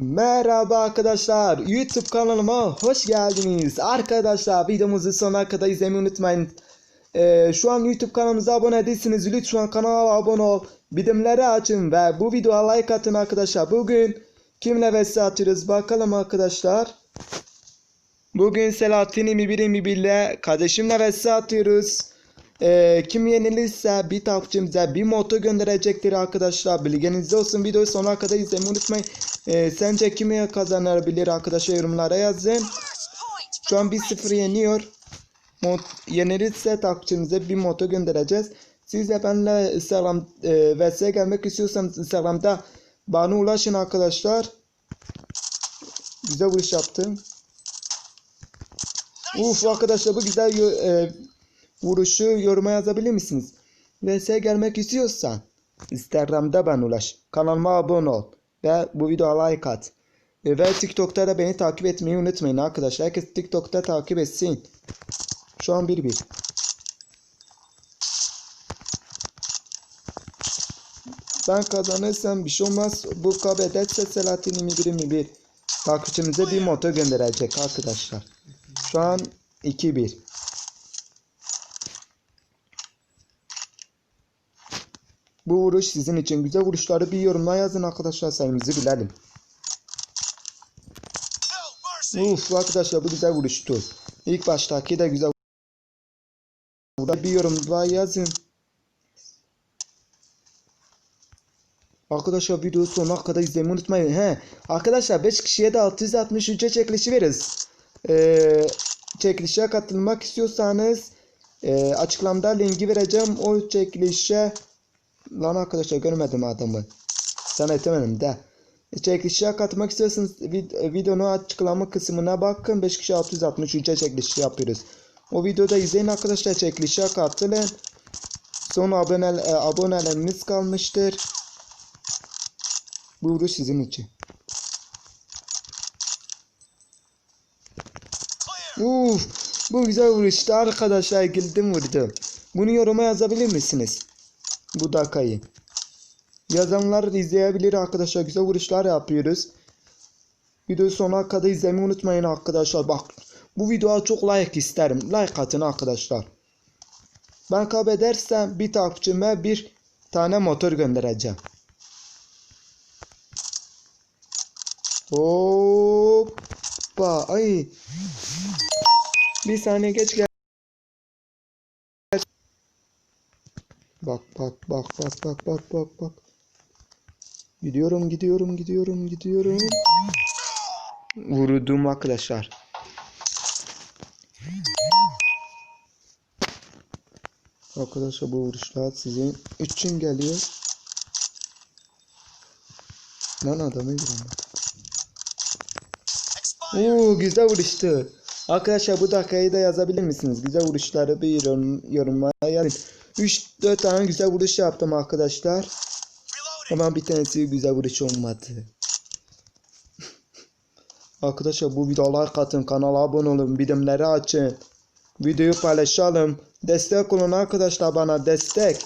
Merhaba arkadaşlar YouTube kanalıma hoş geldiniz. Arkadaşlar videomuzu sonuna kadar izlemeyi unutmayın. Ee, şu an YouTube kanalımıza abone değilsiniz lütfen kanala abone ol. Bildirimleri açın ve bu videoya like atın arkadaşlar. Bugün kimle vs atıyoruz bakalım arkadaşlar. Bugün Selahattin 21 21 ile kardeşimle vs atıyoruz ee, kim yenilirse bir takipçimize bir moto gönderecektir arkadaşlar. Bilginiz olsun videoyu sonuna kadar izlemeyi unutmayın. Ee, sence kim kazanabilir arkadaşlar yorumlara yazın. Şu an 1-0 yeniyor. Mot yenilirse takipçimize bir moto göndereceğiz. Siz de benimle Instagram e, vs gelmek istiyorsanız Instagram'da bana ulaşın arkadaşlar. Güzel vuruş yaptım. Uf arkadaşlar bu güzel e, vuruşu yoruma yazabilir misiniz? VS gelmek istiyorsan Instagram'da ben ulaş. Kanalıma abone ol. Ve bu videoya like at. Ve TikTok'ta da beni takip etmeyi unutmayın arkadaşlar. Herkes TikTok'ta takip etsin. Şu an 1-1. Ben kazanırsam bir şey olmaz. Bu kaybederse Selahattin 21 21. Takipçimize bir moto gönderecek arkadaşlar. Şu an 2-1. Bu vuruş sizin için. Güzel vuruşları bir yorumla yazın arkadaşlar sayımızı bilelim. Uf arkadaşlar bu güzel vuruştu. İlk baştaki de güzel. Burada bir yorumla yazın. Arkadaşlar videoyu sonuna kadar izlemeyi unutmayın. He, arkadaşlar 5 kişiye de 660 ücret çekilişi veririz. Ee, çekilişe katılmak istiyorsanız e, açıklamada linki vereceğim. O çekilişe Lan arkadaşlar görmedim adamı. Sana etemedim de. Çekilişe katılmak istiyorsanız vid videonun açıklama kısmına bakın. 5 kişi 660 ücret çekilişi yapıyoruz. O videoda izleyin arkadaşlar çekilişe katılın. Son abone, e, aboneleriniz kalmıştır. Bu vuruş sizin için. Uf, bu güzel vuruştu arkadaşlar güldüm vurdum. Bunu yoruma yazabilir misiniz? Bu dakikayı. Yazanlar izleyebilir arkadaşlar. Güzel vuruşlar yapıyoruz. Videoyu sonuna kadar izlemeyi unutmayın arkadaşlar. Bak bu videoya çok like isterim. Like atın arkadaşlar. Ben kaybedersem bir takipçime bir tane motor göndereceğim. Hoppa ay. Bir saniye geç gel. Bak bak bak bak bak bak bak bak. Gidiyorum gidiyorum gidiyorum gidiyorum. Vurdum arkadaşlar. Arkadaşlar bu vuruşlar sizin için geliyor. Lan adamı girelim. Oo güzel vuruştu. Arkadaşlar bu dakikayı da yazabilir misiniz? Güzel vuruşları bir yorum, yorumlara yazın. 3-4 tane güzel vuruş yaptım arkadaşlar. Ama bir tanesi güzel vuruş olmadı. arkadaşlar bu videoya like atın, kanala abone olun, bildirimleri açın. Videoyu paylaşalım. Destek olun arkadaşlar bana destek.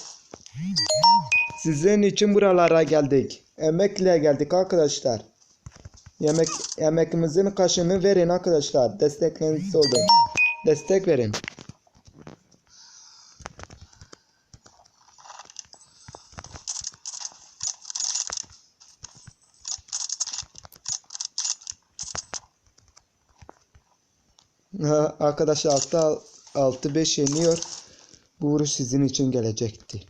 Sizin için buralara geldik. Emekle geldik arkadaşlar. Yemek yemekimizin kaşını verin arkadaşlar. Destekleriniz olun. Destek verin. Arkadaşlar 6 6 5 yeniyor. Bu vuruş sizin için gelecekti.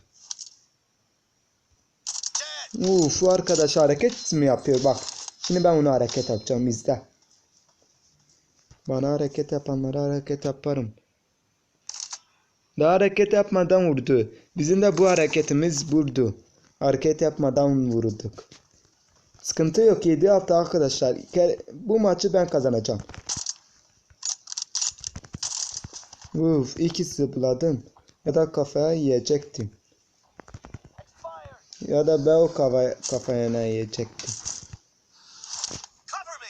Uf arkadaş hareket mi yapıyor bak. Şimdi ben onu hareket yapacağım izle. Bana hareket yapanlara hareket yaparım. Daha hareket yapmadan vurdu. Bizim de bu hareketimiz vurdu. Hareket yapmadan vurduk. Sıkıntı yok 7 hafta arkadaşlar. Bu maçı ben kazanacağım. Uf iki zıpladım. Ya da kafaya yiyecektim. Ya da ben o kafa, kafaya ne yiyecektim. Cover me!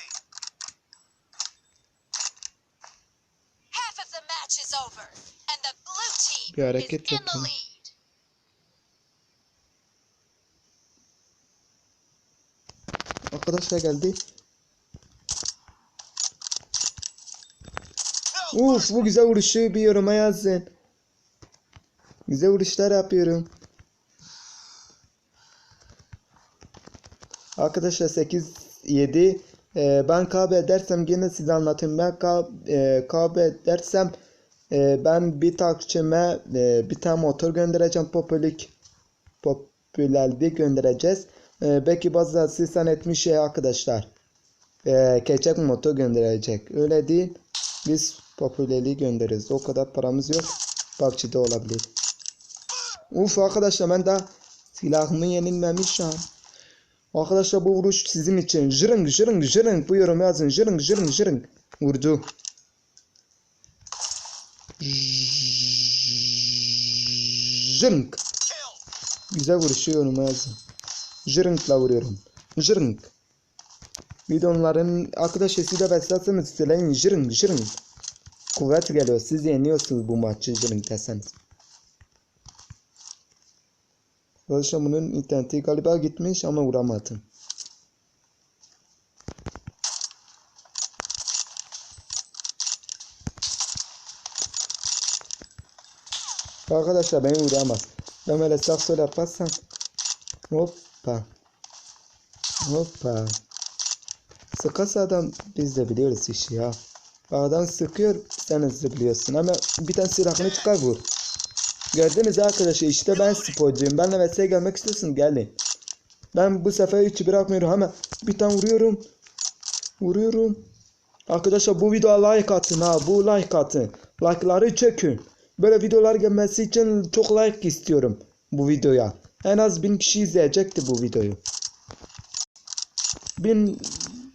Half of the Uf bu güzel vuruşu bir yoruma yazın. Güzel vuruşlar yapıyorum. Arkadaşlar 8 7 e, ben kaybedersem yine size anlatayım. Ben ka, e, kaybedersem e, ben bir takipçime e, bir tane motor göndereceğim popülik popülerlik göndereceğiz. E, belki bazı siz etmiş şey arkadaşlar. E, keçek motor gönderecek. Öyle değil. Biz popülerliği göndeririz. O kadar paramız yok. Bakçıda olabilir. Uf arkadaşlar ben daha silahımı yenilmemiş an. Arkadaşlar bu vuruş sizin için. Jırıng jırıng jırıng bu yorum yazın. Jırıng jırıng jırıng. Vurdu. Jırıng. Güzel vuruşu yoruma yazın. Jırıngla vuruyorum. Jırıng. Videoların arkadaşlar siz de beslerseniz söyleyin jırıng jırıng. Kuvvet geliyor. Siz yeniyorsunuz bu maçı jırıng deseniz. Arkadaşlar bunun interneti galiba gitmiş ama vuramadım. Arkadaşlar beni vuramaz. Ben böyle sağ sol yaparsam hoppa hoppa sıkarsa adam biz de biliyoruz işi ya. Adam sıkıyor sen hızlı biliyorsun ama bir tane silahını çıkar vur. Gördünüz arkadaşlar işte ben sporcuyum. Benle vs gelmek istiyorsun gelin. Ben bu sefer hiç bırakmıyorum ama bir tane vuruyorum. Vuruyorum. Arkadaşlar bu videoya like atın ha. Bu like atın. Like'ları çekin. Böyle videolar gelmesi için çok like istiyorum bu videoya. En az bin kişi izleyecekti bu videoyu. Bin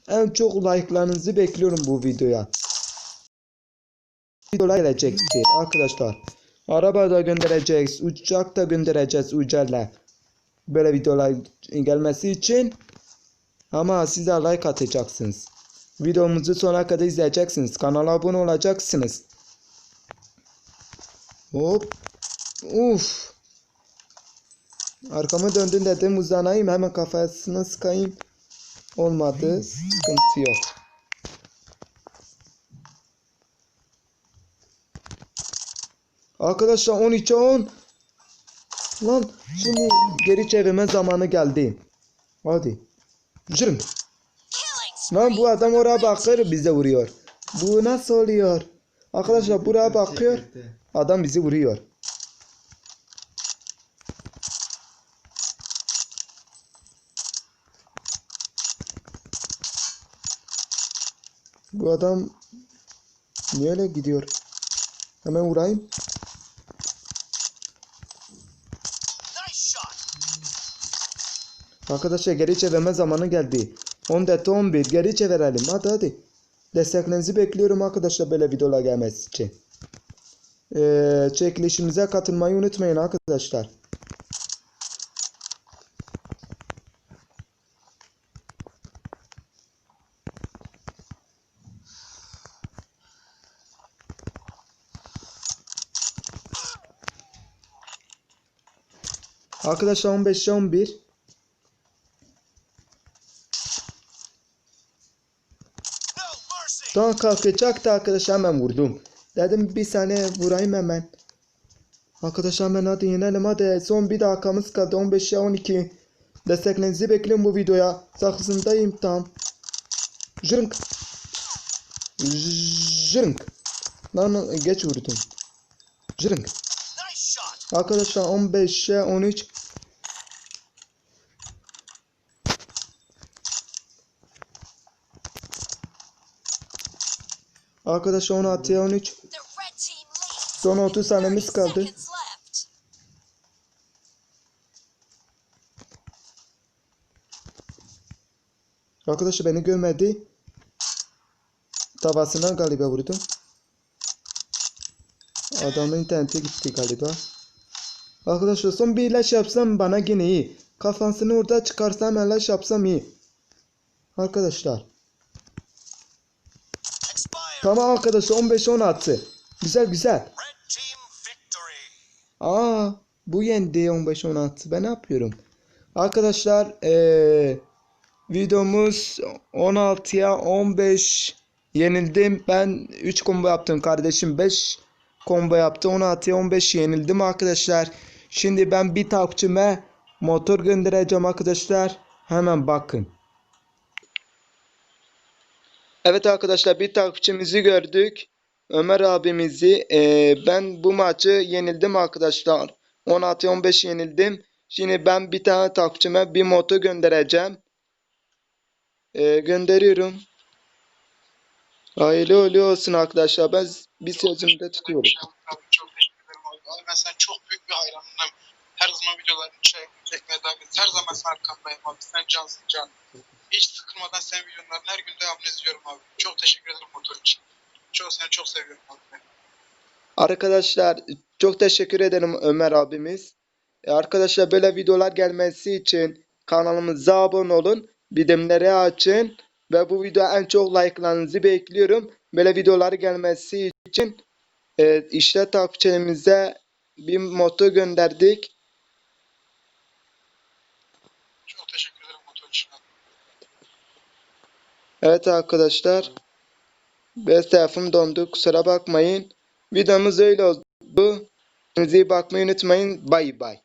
en çok like'larınızı bekliyorum bu videoya. Videolar gelecektir arkadaşlar. Araba da göndereceğiz. Uçak da göndereceğiz uçakla. Böyle videolar gelmesi için. Ama siz de like atacaksınız. Videomuzu sona kadar izleyeceksiniz. Kanala abone olacaksınız. Hop. Uf. Arkamı döndüm dedim uzanayım hemen kafasını sıkayım. Olmadı. Sıkıntı yok. Arkadaşlar 13'e 10. Lan şimdi geri çevirme zamanı geldi. Hadi. Killing Lan bu adam oraya bakıyor bize vuruyor. Bu nasıl oluyor? Arkadaşlar buraya bakıyor. Adam bizi vuruyor. Bu adam niye öyle gidiyor? Hemen vurayım. Arkadaşlar geri çevirme zamanı geldi. 10 dakika 11 geri çevirelim hadi hadi. Desteklerinizi bekliyorum arkadaşlar böyle videolar gelmesi için. Ee, çekilişimize katılmayı unutmayın arkadaşlar. Arkadaşlar 15'e 11. mercy. Tam kalkacaktı arkadaşlar hemen vurdum. Dedim bir saniye vurayım hemen. Arkadaşlar hemen hadi yenelim hadi. Son bir dakikamız kaldı 15'e 12. Desteklerinizi bekliyorum bu videoya. Sakızındayım tam. Jırınk. Jırınk. Lan geç vurdum. Shot. Arkadaşlar 15'e 13. Arkadaşlar 16'ya 13. The red team leads. Son 30 saniyemiz 30 kaldı. Arkadaşlar beni görmedi. Tavasından galiba vurdum. Adamın internete gitti galiba. Arkadaşlar son bir ilaç yapsam bana yine iyi. Kafasını orada çıkarsam ilaç yapsam iyi. Arkadaşlar. Tamam arkadaşlar 15-16. Güzel güzel. Aa bu yendi 15-16. Ben ne yapıyorum? Arkadaşlar eee videomuz 16'ya 15 Yenildim. Ben 3 combo yaptım kardeşim. 5 combo yaptı. 16'ya 15 yenildim arkadaşlar. Şimdi ben bir takipçime motor göndereceğim arkadaşlar. Hemen bakın. Evet arkadaşlar bir takipçimizi gördük. Ömer abimizi. Ee, ben bu maçı yenildim arkadaşlar. 16-15 yenildim. Şimdi ben bir tane takipçime bir motor göndereceğim. Ee, gönderiyorum. Hayırlı uğurlu olsun arkadaşlar. Ben bir sözümde tutuyorum. Çok teşekkür ederim abi. Ben senin çok büyük bir hayranınım. Her zaman videolarını çek, çekmeye devam et. Her zaman sen arkandayım abi. Sen cansın can. Hiç sıkılmadan senin videolarını her gün devamlı izliyorum abi. Çok teşekkür ederim motor için. Çok seni çok seviyorum abi. Arkadaşlar çok teşekkür ederim Ömer abimiz. E, Arkadaşlar böyle videolar gelmesi için kanalımıza abone olun. Bildirimleri açın. Ve bu video en çok like'larınızı bekliyorum. Böyle videolar gelmesi için e, işte takipçilerimize bir motor gönderdik. Çok teşekkür ederim motor için abi. Evet arkadaşlar. Telefon dondu. Kusura bakmayın. Videomuz öyle oldu. Kendinize iyi bakmayı unutmayın. Bay bay.